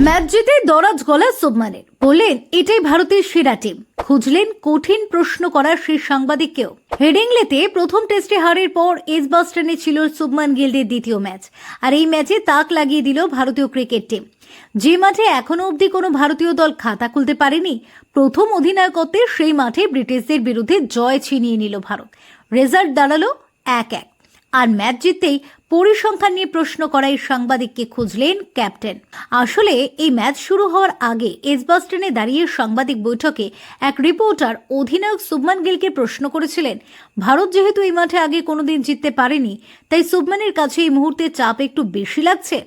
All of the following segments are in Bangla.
ম্যাচ জিতে দরাজ গলা সুবমানের বললেন, এটাই ভারতের সেরা টিম। খুঁজলেন কঠিন প্রশ্ন করার সেই সাংবাদিককেও। হেডিংলেতে প্রথম টেস্টে হারের পর এজবাস্টনে ছিল সুবমান গিল্ডের দ্বিতীয় ম্যাচ। আর এই ম্যাচে তাক লাগিয়ে দিল ভারতীয় ক্রিকেট টিম। যে মাঠে এখনও অবধি কোনো ভারতীয় দল খাতা খুলতে পারেনি, প্রথম অধিনায়কত্বে সেই মাঠে ব্রিটিশদের বিরুদ্ধে জয় ছিনিয়ে নিল ভারত। রেজাল্ট দাঁড়াল এক এক। আর ম্যাচ জিততেই পরিসংখ্যান নিয়ে প্রশ্ন করাই সাংবাদিককে খুঁজলেন ক্যাপ্টেন। আসলে এই ম্যাচ শুরু হওয়ার আগে এজবাস্টনে দাঁড়িয়ে সাংবাদিক বৈঠকে এক রিপোর্টার অধিনায়ক শুভমান গিলকে প্রশ্ন করেছিলেন, ভারত যেহেতু এই মাঠে আগে কোনোদিন জিততে পারেনি, তাই শুভমানের কাছে এই মুহূর্তে চাপ একটু বেশি লাগছে?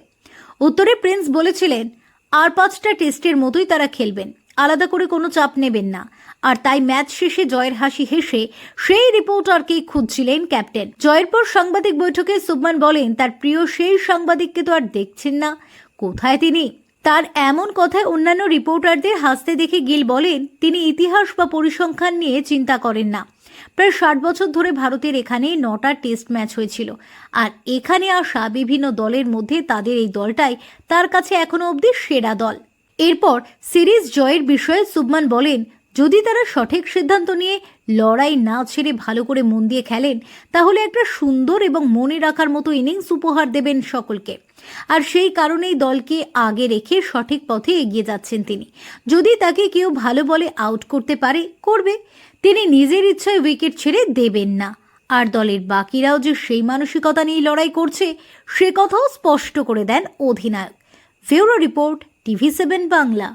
উত্তরে প্রিন্স বলেছিলেন, আর পাঁচটা টেস্টের মতোই তারা খেলবেন। আলাদা করে কোনো চাপ নেবেন না। আর তাই ম্যাচ শেষে জয়ের হাসি হেসে সেই রিপোর্টারকেই খুঁজছিলেন ক্যাপ্টেন। জয়ের পর সাংবাদিক বৈঠকে সুবমান বলেন, তার প্রিয় সেই সাংবাদিককে তো আর দেখছেন না। কোথায় তিনি? তার এমন কথায় অন্যান্য রিপোর্টারদের হাসতে দেখে গিল বলেন, তিনি ইতিহাস বা পরিসংখ্যান নিয়ে চিন্তা করেন না। প্রায় ষাট বছর ধরে ভারতের এখানে নটা টেস্ট ম্যাচ হয়েছিল। আর এখানে আসা বিভিন্ন দলের মধ্যে তাদের এই দলটাই তার কাছে এখনও অবধি সেরা দল। এরপর সিরিজ জয়ের বিষয়ে সুবমান বলেন, যদি তারা সঠিক সিদ্ধান্ত নিয়ে লড়াই না ছেড়ে ভালো করে মন দিয়ে খেলেন, তাহলে একটা সুন্দর এবং মনে রাখার মতো ইনিংস উপহার দেবেন সকলকে। আর সেই কারণেই দলকে আগে রেখে সঠিক পথে এগিয়ে যাচ্ছেন তিনি। যদি তাকে কেউ ভালো বলে আউট করতে পারে, করবে। তিনি নিজের ইচ্ছায় উইকেট ছেড়ে দেবেন না। আর দলের বাকিরাও যে সেই মানসিকতা নিয়ে লড়াই করছে, সে কথাও স্পষ্ট করে দেন অধিনায়ক। Bureau report TV seven Bangla